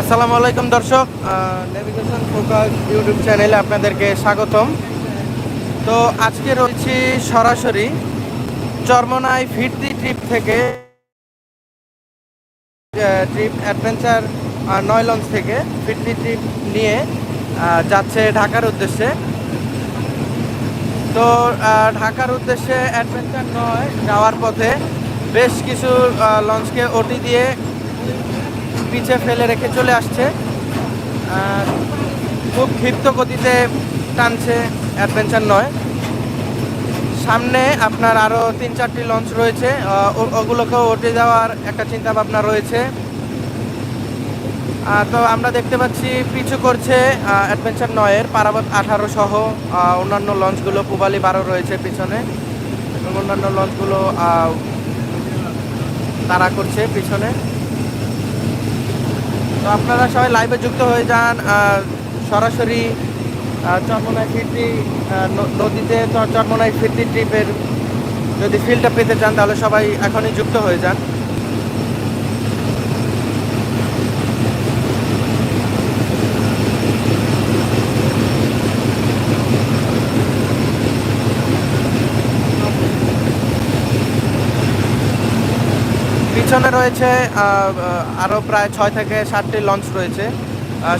আসসালামু আলাইকুম, দর্শক। নেভিগেশন ফোকাস ইউটিউব চ্যানেলে আপনাদেরকে স্বাগতম। তো আজকে রয়েছি সরাসরি চরমনাই ফিরতি ট্রিপ থেকে ট্রিপ অ্যাডভেঞ্চার নয় লঞ্চ থেকে ফিরতি ট্রিপ নিয়ে যাচ্ছে ঢাকার উদ্দেশ্যে। তো ঢাকার উদ্দেশ্যে অ্যাডভেঞ্চার নয়, যাওয়ার পথে বেশ কিছু লঞ্চকে ওটি দিয়ে পিছে ফেলে রেখে চলে আসছে। খুব ক্ষিপ্ত গতিতে টানছে অ্যাডভেঞ্চার নয়। সামনে আপনার আরও তিন চারটি লঞ্চ রয়েছে। ওগুলোকেও ওটে যাওয়ার একটা চিন্তা ভাবনা রয়েছে তো আমরা দেখতে পাচ্ছি পিছু করছে অ্যাডভেঞ্চার নয়ের। পারাবত আঠারো সহ অন্যান্য লঞ্চগুলো পুবালি বারো রয়েছে পিছনে। এবং অন্যান্য লঞ্চগুলো তাড়া করছে পিছনে। তো আপনারা সবাই লাইভে যুক্ত হয়ে যান সরাসরি চরমনায় ফিরতি নদীতে চরমনায় ফিরতি ট্রিপের যদি ফিল্ডটা পেতে চান, তাহলে সবাই এখনই যুক্ত হয়ে যান। পিছনে রয়েছে আহ, প্রায় ছয় থেকে সাতটি লঞ্চ রয়েছে।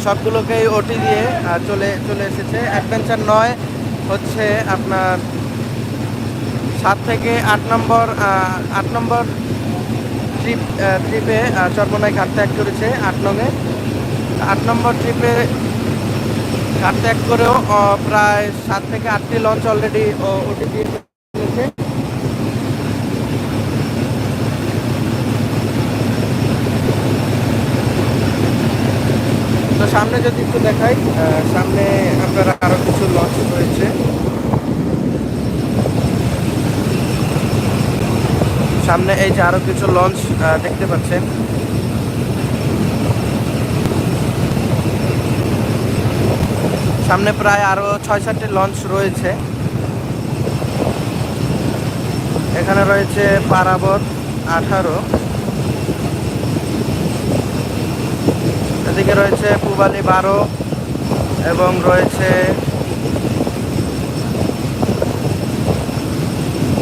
সবগুলোকেই ওটি দিয়ে চলে চলে এসেছে। অ্যাডভেঞ্চার নয় হচ্ছে আপনার সাত থেকে আট নম্বর আট নম্বর ট্রিপ ট্রিপে চর্মনায় ঘাট ত্যাগ করেছে আট নঙে। আট নম্বর ট্রিপে ঘাট ত্যাগ করেও প্রায় সাত থেকে আটটি লঞ্চ অলরেডি ওটি দিয়ে তো সামনে যদি একটু দেখাই সামনে আপনারা আরও কিছু লঞ্চ রয়েছে। সামনে এই যে আরও কিছু লঞ্চ দেখতে পাচ্ছেন। সামনে প্রায় আরও ছয় সাতটি লঞ্চ রয়েছে। এখানে রয়েছে পারাবত আঠারো। এদিকে রয়েছে পুবালি বারো এবং রয়েছে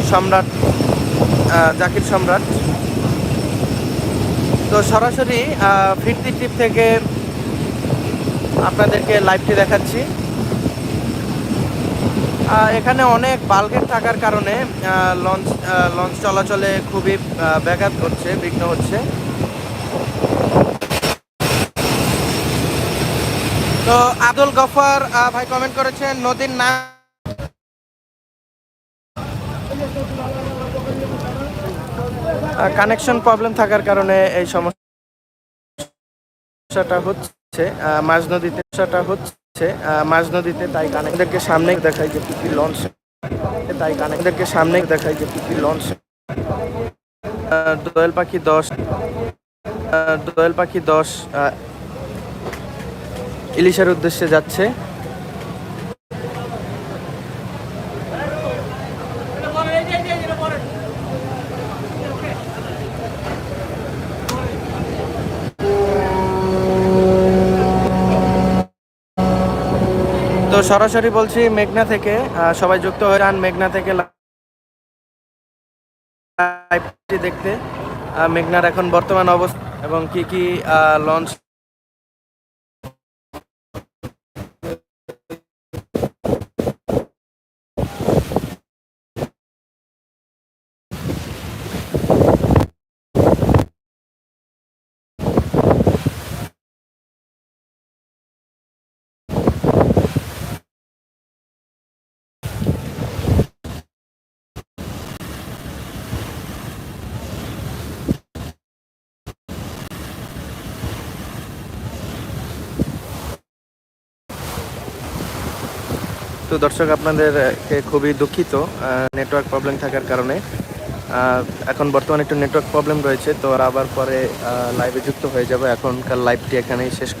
সম্রাট জাকির সম্রাট। তো সরাসরি ফিরতি ট্রিপ থেকে আপনাদেরকে লাইভটি দেখাচ্ছি। এখানে অনেক বাল্কের থাকার কারণে লঞ্চ লঞ্চ চলাচলে খুবই ব্যাঘাত ঘটছে, বিঘ্ন হচ্ছে। তো আব্দুল গফর ভাই কমেন্ট করেছেন, নদীর নাম। কানেকশন প্রবলেম থাকার কারণে এই সমস্যাটা হচ্ছে মাঝ নদীতে সমস্যাটা হচ্ছে মাঝ নদীতে তাই কানেকদেরকে সামনে দেখাই যে কি লঞ্চ তাই কানেকদেরকে সামনে দেখাই যে কি লঞ্চ দোয়েল পাখি দশ দোয়েল পাখি দশ ইলিশের উদ্দেশ্যে যাচ্ছে। তো সরাসরি বলছি, মেঘনা থেকে সবাই যুক্ত হয়ে যান মেঘনা থেকে দেখতে। মেঘনার এখন বর্তমান অবস্থা এবং কি কি লঞ্চ তো দর্শক, আপনাদেরকে খুবই দুঃখিত নেটওয়ার্ক প্রবলেম থাকার কারণে। এখন বর্তমানে একটু নেটওয়ার্ক প্রবলেম রয়েছে, তো আবার পরে লাইভে যুক্ত হয়ে যাবে। এখনকার লাইভটি এখানেই শেষ